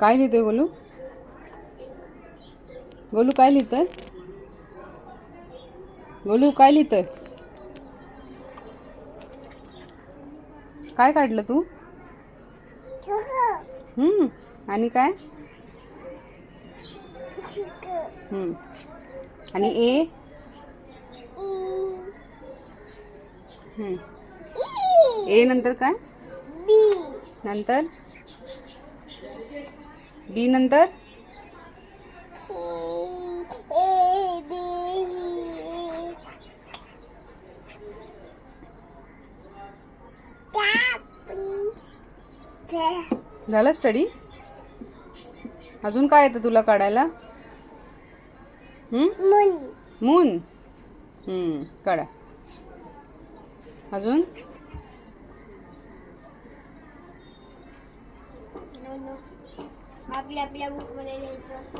काय लिहितोय गोलू? गोलू काय लिहितोय? गोलू काय लिहितोय? काय काढलं तू? हम्म आणि काय? हम्म आणि ए? हम्म ए नंतर काय? नंतर? बी नंतर? झालं स्टडी अजून काय येतं तुला काढायला? मून. हम्म काढा. अजून? आपल्या आपल्या बुकमध्ये लिहायचं